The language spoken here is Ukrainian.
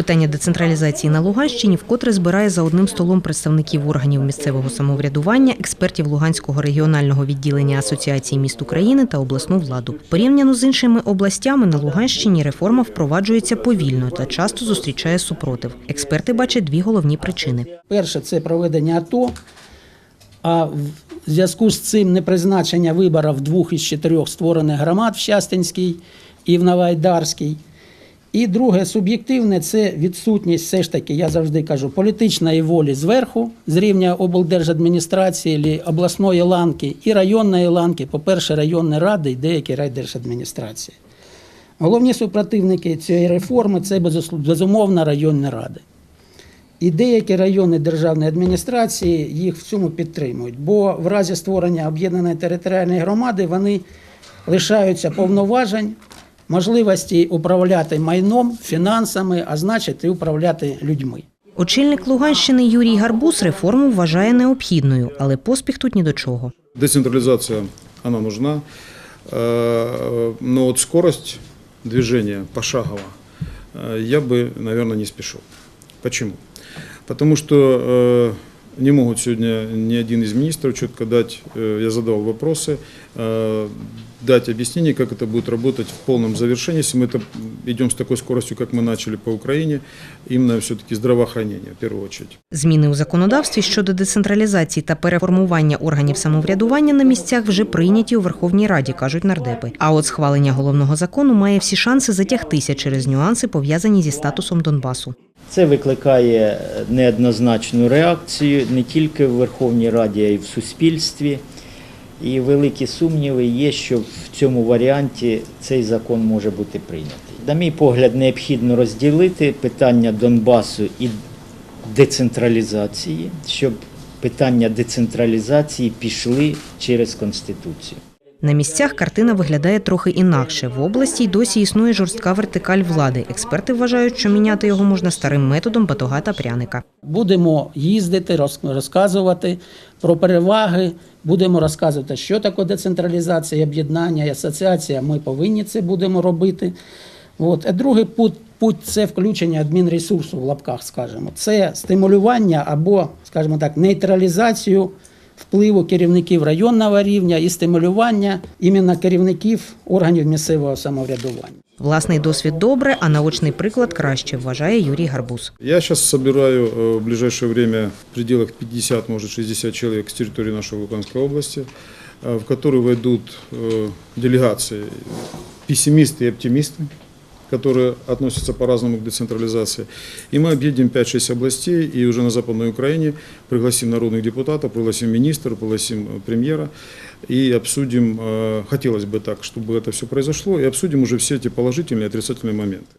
Питання децентралізації на Луганщині вкотре збирає за одним столом представників органів місцевого самоврядування, експертів Луганського регіонального відділення Асоціації міст України та обласну владу. Порівняно з іншими областями на Луганщині реформа впроваджується повільно та часто зустрічає супротив. Експерти бачать дві головні причини. Перше це проведення АТО, а в зв'язку з цим непризначення виборів двох із чотирьох створених громад в Щастинській і в Новоайдарській. І друге, суб'єктивне це відсутність, все ж таки, я завжди кажу, політичної волі зверху, з рівня облдержадміністрації, обласної ланки і районної ланки, по-перше, районні ради і деякі райдержадміністрації. Головні супротивники цієї реформи це безумовно районні ради. І деякі райони державної адміністрації їх в цьому підтримують, бо в разі створення об'єднаної територіальної громади вони лишаються повноважень, можливості управляти майном, фінансами, а значить і управляти людьми. Очільник Луганщини Юрій Гарбуз реформу вважає необхідною, але поспіх тут ні до чого. Децентрализация, она нужна, э, но вот скорость движения пошагово э, я бы, наверное, не спешил. Почему? Потому что э, не могут сегодня ни один из министров четко дать, э, я задал вопросы, э, дать объяснение, как это будет работать в полном завершении, если мы это идем с такой скоростью, как мы начали по Украине, именно все-таки здравоохранение в первую очередь. Зміни у законодавстві щодо децентралізації та переформування органів самоврядування на місцях вже прийняті у Верховній Раді, кажуть нардепи. А от схвалення головного закону має всі шанси затягтися через нюанси, пов'язані зі статусом Донбасу. Це викликає неоднозначну реакцію не тільки в Верховній Раді, а й в суспільстві. І великі сумніви є, що в цьому варіанті цей закон може бути прийнятий. На мій погляд, необхідно розділити питання Донбасу і децентралізації, щоб питання децентралізації пішли через Конституцію. На місцях картина виглядає трохи інакше. В області й досі існує жорстка вертикаль влади. Експерти вважають, що міняти його можна старим методом батога та пряника. Будемо їздити, роз- розказувати про переваги, будемо розказувати, що таке децентралізація, об'єднання, і асоціація. Ми повинні це будемо робити. От. А другий путь, путь це включення адмінресурсу в лапках, скажімо. Це стимулювання або, скажімо так, нейтралізацію впливу керівників районного рівня і стимулювання іменно керівників органів місцевого самоврядування. Власний досвід добре, а наочний приклад краще, вважає Юрій Гарбуз. Я сейчас собираю э, в ближайшее время в пределах 50, может 60 человек с территории нашей Луганской области, э, в которые войдут э, делегации пессимисты и оптимисты, которые относятся по-разному к децентрализации. И мы объедем 5-6 областей и уже на Западной Украине пригласим народных депутатов, пригласим министра, пригласим э, премьера и обсудим, э, хотелось бы так, чтобы это все произошло, и обсудим уже все эти положительные и отрицательные моменты.